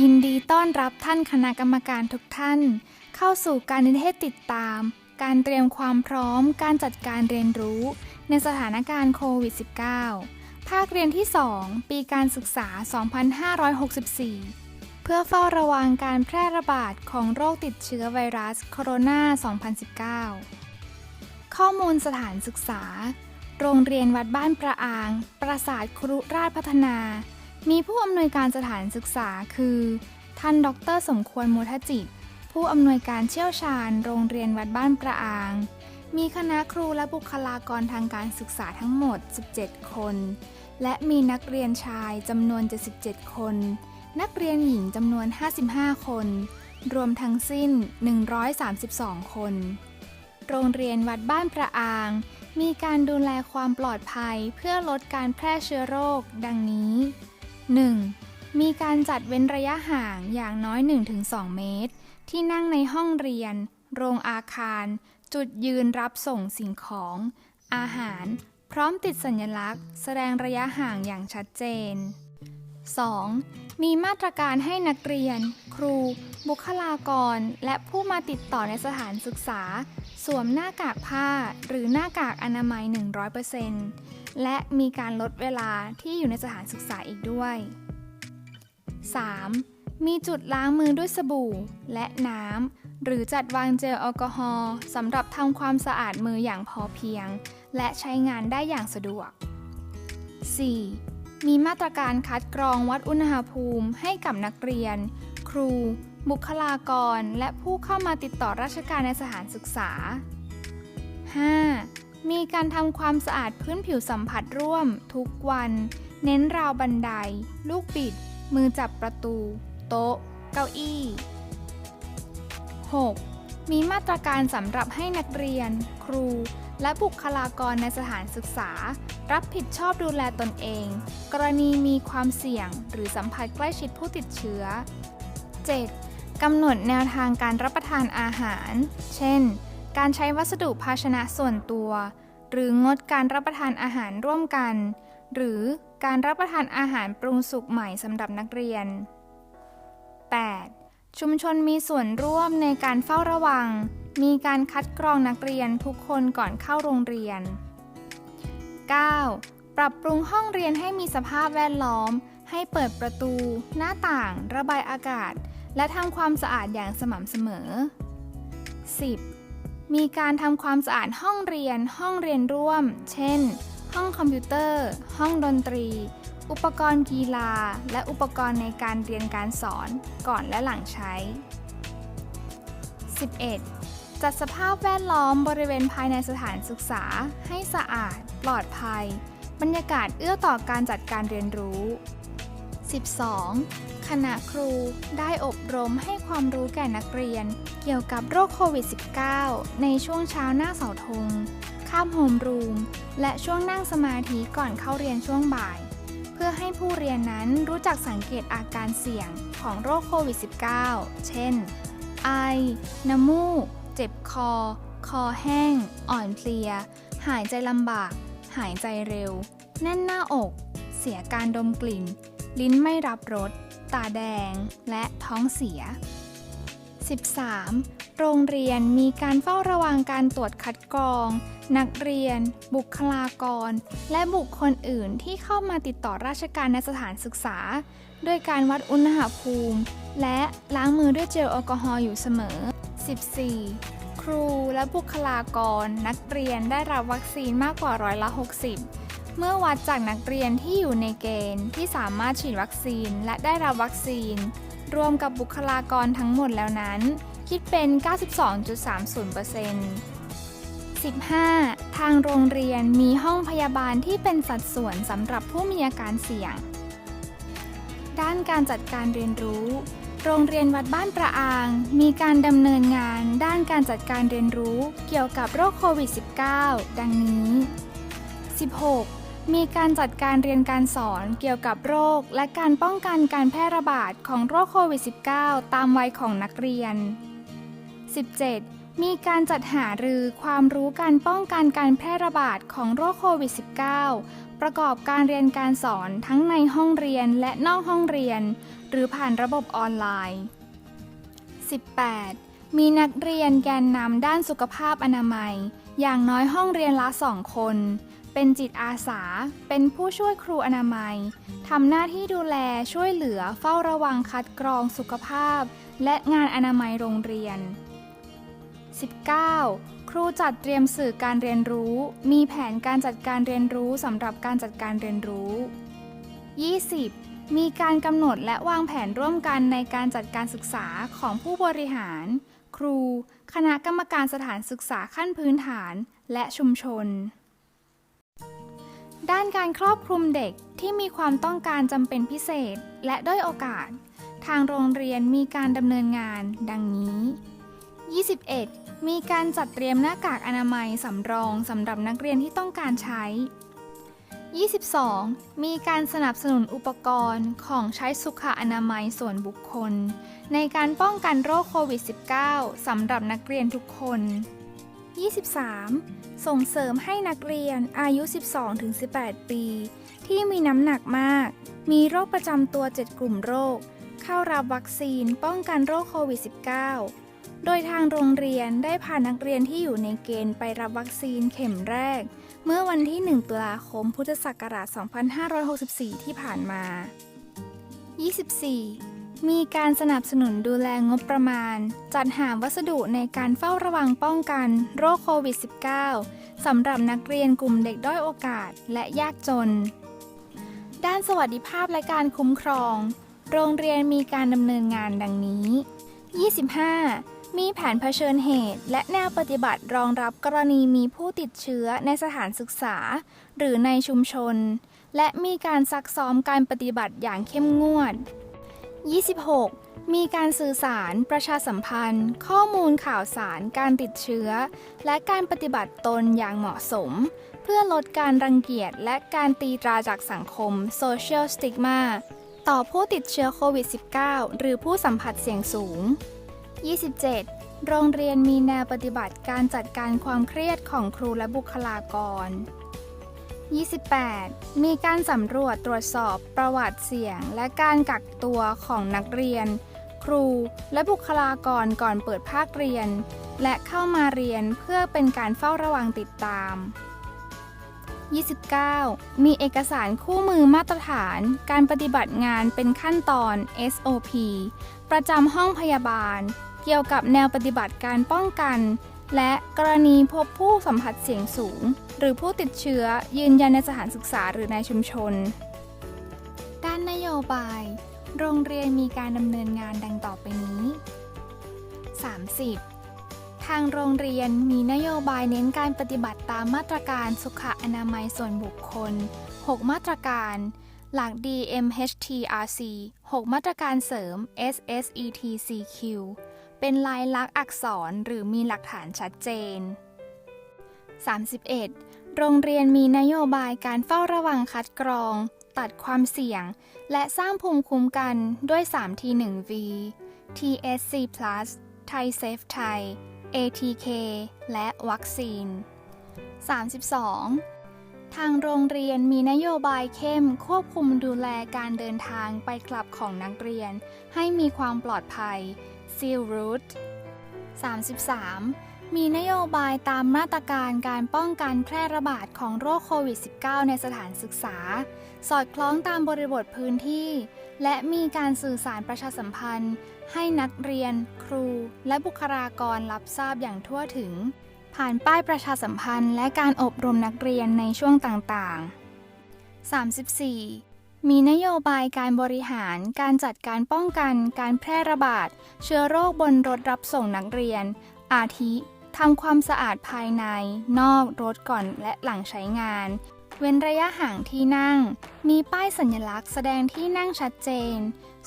ยินดีต้อนรับท่านคณะกรรมการทุกท่าน เข้าสู่การนิเทศติดตาม การเตรียมความพร้อม การจัดการเรียนรู้ ในสถานการณ์โควิด -19 ภาคเรียนที่ 2 ปีการศึกษา 2564 เพื่อเฝ้าระวังการแพร่ระบาดของโรคติดเชื้อไวรัสโคโรนา 2019 ข้อมูลสถานศึกษา โรงเรียนวัดบ้านประอาง ปราสาทครุราชพัฒนา มีผู้อำนวยการสถานศึกษาคือ ท่านดร สมควรมุทจิต ผู้อำนวยการเชี่ยวชาญ โรงเรียนวัดบ้านประอาง มีคณะครูและบุคลากรทางการศึกษาทั้งหมด 17 คน และมีนักเรียนชายจำนวน 77 คน นักเรียนหญิงจำนวน 55 คน รวมทั้งสิ้น 132 คน โรงเรียนวัดบ้านประอาง มีการดูแลความปลอดภัยเพื่อลดการแพร่เชื้อโรค ดังนี้ 1. มีการจัดเว้นระยะห่างอย่างน้อย 1-2 เมตร ที่นั่งในห้องเรียน โรงอาคาร จุดยืนรับส่งสิ่งของ อาหาร พร้อมติดสัญลักษณ์ แสดงระยะห่างอย่างชัดเจน 2. มีมาตรการให้นักเรียน ครู บุคลากร และผู้มาติดต่อในสถานศึกษา สวมหน้ากากผ้า หรือหน้ากากอนามัย 100% และมีการลดเวลาที่อยู่ในสถานศึกษาอีกด้วย 3. มีจุดล้างมือด้วยสบู่และน้ำ หรือจัดวางเจลแอลกอฮอล์สำหรับทำความสะอาดมืออย่างพอเพียง และใช้งานได้อย่างสะดวก 4. มีมาตรการคัดกรองวัดอุณหภูมิให้กับนักเรียน ครู บุคลากร และผู้เข้ามาติดต่อราชการในสถานศึกษา 5. มีการทำความสะอาดพื้นผิวสัมผัสร่วม ทุกวัน เน้นราวบันได ลูกบิด มือจับประตู โต๊ะ เก้าอี้ 6. มีมาตรการสำหรับให้นักเรียน ครู และบุคลากรในสถานศึกษา รับผิดชอบดูแลตนเอง กรณีมีความเสี่ยง หรือสัมผัสใกล้ชิดผู้ติดเชื้อ 7. กำหนดแนวทางการรับประทานอาหาร เช่น การใช้วัสดุภาชนะส่วนตัว หรืองดการรับประทานอาหารร่วมกัน หรือการรับประทานอาหารปรุงสุกใหม่สำหรับนักเรียน 8. ชุมชนมีส่วนร่วมในการเฝ้าระวัง มีการคัดกรองนักเรียนทุกคนก่อนเข้าโรงเรียน 9. ปรับปรุงห้องเรียนให้มีสภาพแวดล้อม ให้เปิดประตู หน้าต่าง ระบายอากาศ และทำความสะอาดอย่างสม่ำเสมอ 10. มีการทำความสะอาดห้องเรียน ห้องเรียนร่วม เช่น ห้องคอมพิวเตอร์ ห้องดนตรี อุปกรณ์กีฬา และอุปกรณ์ในการเรียนการสอน ก่อนและหลังใช้ 11. จัดสภาพแวดล้อมบริเวณภายในสถานศึกษา ให้สะอาด ปลอดภัย บรรยากาศเอื้อต่อการจัดการเรียนรู้ 12. คณะครูได้อบรมให้ความรู้แก่นักเรียน เกี่ยวกับโรคโควิด -19 ในช่วงเช้าหน้าเสาธง ข้ามโฮมรูม และช่วงนั่งสมาธิก่อนเข้าเรียนช่วงบ่าย เพื่อให้ผู้เรียนนั้นรู้จักสังเกตอาการเสี่ยงของโรคโควิด -19 เช่น ไอ น้ำมูก เจ็บคอ คอแห้ง อ่อนเพลีย หายใจลำบาก หายใจเร็ว แน่นหน้าอก เสียการดมกลิ่น ลิ้นไม่รับรส ตาแดง และท้องเสีย 13. โรงเรียนมีการเฝ้าระวังการตรวจคัดกรอง นักเรียน บุคลากร และบุคคลอื่นที่เข้ามาติดต่อราชการในสถานศึกษา ด้วยการวัดอุณหภูมิ และล้างมือด้วยเจลแอลกอฮอล์อยู่เสมอ 14. ครูและบุคลากร นักเรียนได้รับวัคซีนมากกว่าร้อยละ 60เมื่อวัดจากนักเรียนที่อยู่ในเกณฑ์ที่สามารถฉีดวัคซีนและได้รับวัคซีน รวมกับบุคลากรทั้งหมดแล้วนั้น คิดเป็น 92.30% 15. ทางโรงเรียนมีห้องพยาบาลที่เป็นสัดส่วนสำหรับผู้มีอาการเสี่ยง ด้านการจัดการเรียนรู้ โรงเรียนวัดบ้านประอาง มีการดำเนินงาน ด้านการจัดการเรียนรู้เกี่ยวกับโรคโควิด -19 ดังนี้ 16. มีการจัดการเรียนการสอนเกี่ยวกับโรค และการป้องกันการแพร่ระบาดของโรคโควิด -19 ตามวัยของนักเรียน 17. มีการจัดหารือความรู้การป้องกันการแพร่ระบาดของโรคโควิด -19 ประกอบการเรียนการสอนทั้งในห้องเรียนและนอกห้องเรียน หรือผ่านระบบออนไลน์ 18. มีนักเรียนแกนนำด้านสุขภาพอนามัย อย่างน้อยห้องเรียนละสองคน เป็นจิตอาสา เป็นผู้ช่วยครูอนามัย ทำหน้าที่ดูแลช่วยเหลือเฝ้าระวังคัดกรองสุขภาพ และงานอนามัยโรงเรียน 19. ครูจัดเตรียมสื่อการเรียนรู้ มีแผนการจัดการเรียนรู้สำหรับการจัดการเรียนรู้ 20. มีการกำหนดและวางแผนร่วมกันในการจัดการศึกษาของผู้บริหาร ครู คณะกรรมการสถานศึกษาขั้นพื้นฐาน และชุมชน ด้านการครอบคลุมเด็กที่มีความต้องการจำเป็นพิเศษ และด้อยโอกาส ทางโรงเรียนมีการดำเนินงานดังนี้ 21. มีการจัดเตรียมหน้ากากอนามัยสำรองสำหรับนักเรียนที่ต้องการใช้ 22. มีการสนับสนุนอุปกรณ์ของใช้สุขอนามัยส่วนบุคคล ในการป้องกันโรคโควิด -19 สำหรับนักเรียนทุกคน 23. ส่งเสริมให้นักเรียนอายุ 12-18 ปี ที่มีน้ำหนักมาก มีโรคประจำตัว 7 กลุ่มโรค เข้ารับวัคซีนป้องกันโรคโควิด -19 โดยทางโรงเรียนได้พานักเรียนที่อยู่ในเกณฑ์ไปรับวัคซีนเข็มแรก เมื่อวันที่ 1 ตุลาคม พุทธศักราช 2564 ที่ผ่านมา 24. มีการสนับสนุนดูแลงบประมาณ จัดหาวัสดุในการเฝ้าระวังป้องกันโรคโควิด -19 สำหรับนักเรียนกลุ่มเด็กด้อยโอกาสและยากจน ด้านสวัสดิภาพและการคุ้มครอง โรงเรียนมีการดำเนินงานดังนี้ 25. มีแผนเผชิญเหตุ และแนวปฏิบัติรองรับกรณีมีผู้ติดเชื้อในสถานศึกษา หรือในชุมชน และมีการซักซ้อมการปฏิบัติอย่างเข้มงวด 26. มีการสื่อสาร ประชาสัมพันธ์ ข้อมูลข่าวสาร การติดเชื้อ และการปฏิบัติตนอย่างเหมาะสม เพื่อลดการรังเกียจและการตีตราจากสังคม Social Stigma ต่อผู้ติดเชื้อโควิด -19 หรือผู้สัมผัสเสี่ยงสูง 27. โรงเรียนมีแนวปฏิบัติการจัดการความเครียดของครูและบุคลากร 28. มีการสำรวจตรวจสอบประวัติเสี่ยง และการกักตัวของนักเรียน ครู และบุคลากรก่อนเปิดภาคเรียน และเข้ามาเรียนเพื่อเป็นการเฝ้าระวังติดตาม 29. มีเอกสารคู่มือมาตรฐาน การปฏิบัติงานเป็นขั้นตอน SOP ประจำห้องพยาบาล เกี่ยวกับแนวปฏิบัติการป้องกัน และกรณีพบผู้สัมผัสเสี่ยงสูง หรือผู้ติดเชื้อยืนยันในสถานศึกษาหรือในชุมชน ด้านนโยบาย โรงเรียนมีการดำเนินงานดังต่อไปนี้ 30. ทางโรงเรียนมีนโยบายเน้นการปฏิบัติตามมาตรการสุขอนามัยส่วนบุคคล 6 มาตรการ หลัก DMHTRC 6 มาตรการเสริม SSETCQ เป็นลายลักษณ์อักษรหรือมีหลักฐานชัดเจน 31. โรงเรียนมีนโยบายการเฝ้าระวังคัดกรอง ตัดความเสี่ยง และสร้างภูมิคุ้มกันด้วย 3T1V TSC+ ไทยเซฟไทย ATK และวัคซีน 32. ทางโรงเรียนมีนโยบายเข้มควบคุมดูแลการเดินทางไปกลับของนักเรียน ให้มีความปลอดภัย Seal Route 33. มีนโยบายตามมาตรการการป้องกันแพร่ระบาดของโรคโควิด -19 ในสถานศึกษา สอดคล้องตามบริบทพื้นที่ และมีการสื่อสารประชาสัมพันธ์ ให้นักเรียน ครู และบุคลากรรับทราบอย่างทั่วถึง ผ่านป้ายประชาสัมพันธ์ และการอบรมนักเรียนในช่วงต่างๆ 34. มีนโยบายการบริหารการจัดการป้องกันการแพร่ระบาด เชื้อโรคบนรถรับส่งนักเรียน อาทิทำความสะอาดภายใน นอกรถก่อนและหลังใช้งาน เว้นระยะห่างที่นั่ง มีป้ายสัญลักษณ์แสดงที่นั่งชัดเจน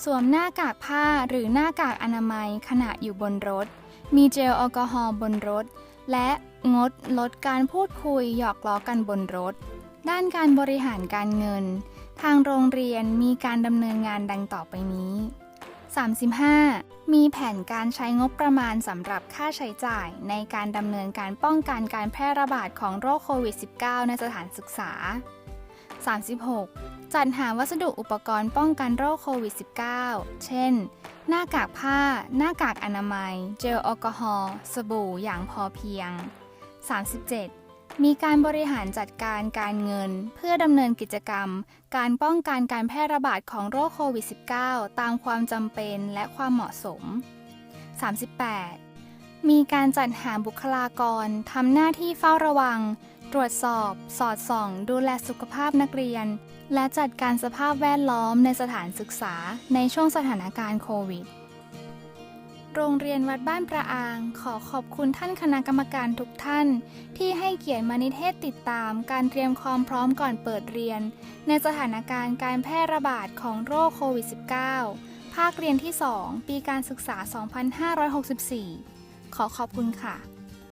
สวมหน้ากากผ้าหรือหน้ากากอนามัยขณะอยู่บนรถ มีเจลแอลกอฮอล์บนรถ และงดลดการพูดคุยหยอกล้อกันบนรถ ด้านการบริหารการเงิน ทางโรงเรียนมีการดำเนินงานดังต่อไปนี้ 35. มีแผนการใช้งบประมาณสำหรับค่าใช้จ่ายในการดำเนินการป้องกันการแพร่ระบาดของโรคโควิด -19 ในสถานศึกษา 36. จัดหาวัสดุอุปกรณ์ป้องกันโรคโควิด -19 เช่น หน้ากากผ้า หน้ากากอนามัย เจลแอลกอฮอล์ สบู่อย่างพอเพียง 37. มีการบริหารจัดการการเงิน เพื่อดำเนินกิจกรรม การป้องกันการแพร่ระบาดของโรคโควิด -19 ตามความจำเป็นและความเหมาะสม 38. มีการจัดหาบุคลากรทำหน้าที่เฝ้าระวัง ตรวจสอบ สอดส่อง ดูแลสุขภาพนักเรียน และจัดการสภาพแวดล้อมในสถานศึกษาในช่วงสถานการณ์โควิด โรงเรียนวัดบ้านประอาง ขอขอบคุณท่านคณะกรรมการทุกท่าน ที่ให้เกียรติมานิเทศติดตาม การเตรียมความพร้อมก่อนเปิดเรียน ในสถานการณ์การแพร่ระบาดของโรคโควิด -19 ภาคเรียนที่ 2 ปีการศึกษา 2564 ขอขอบคุณค่ะ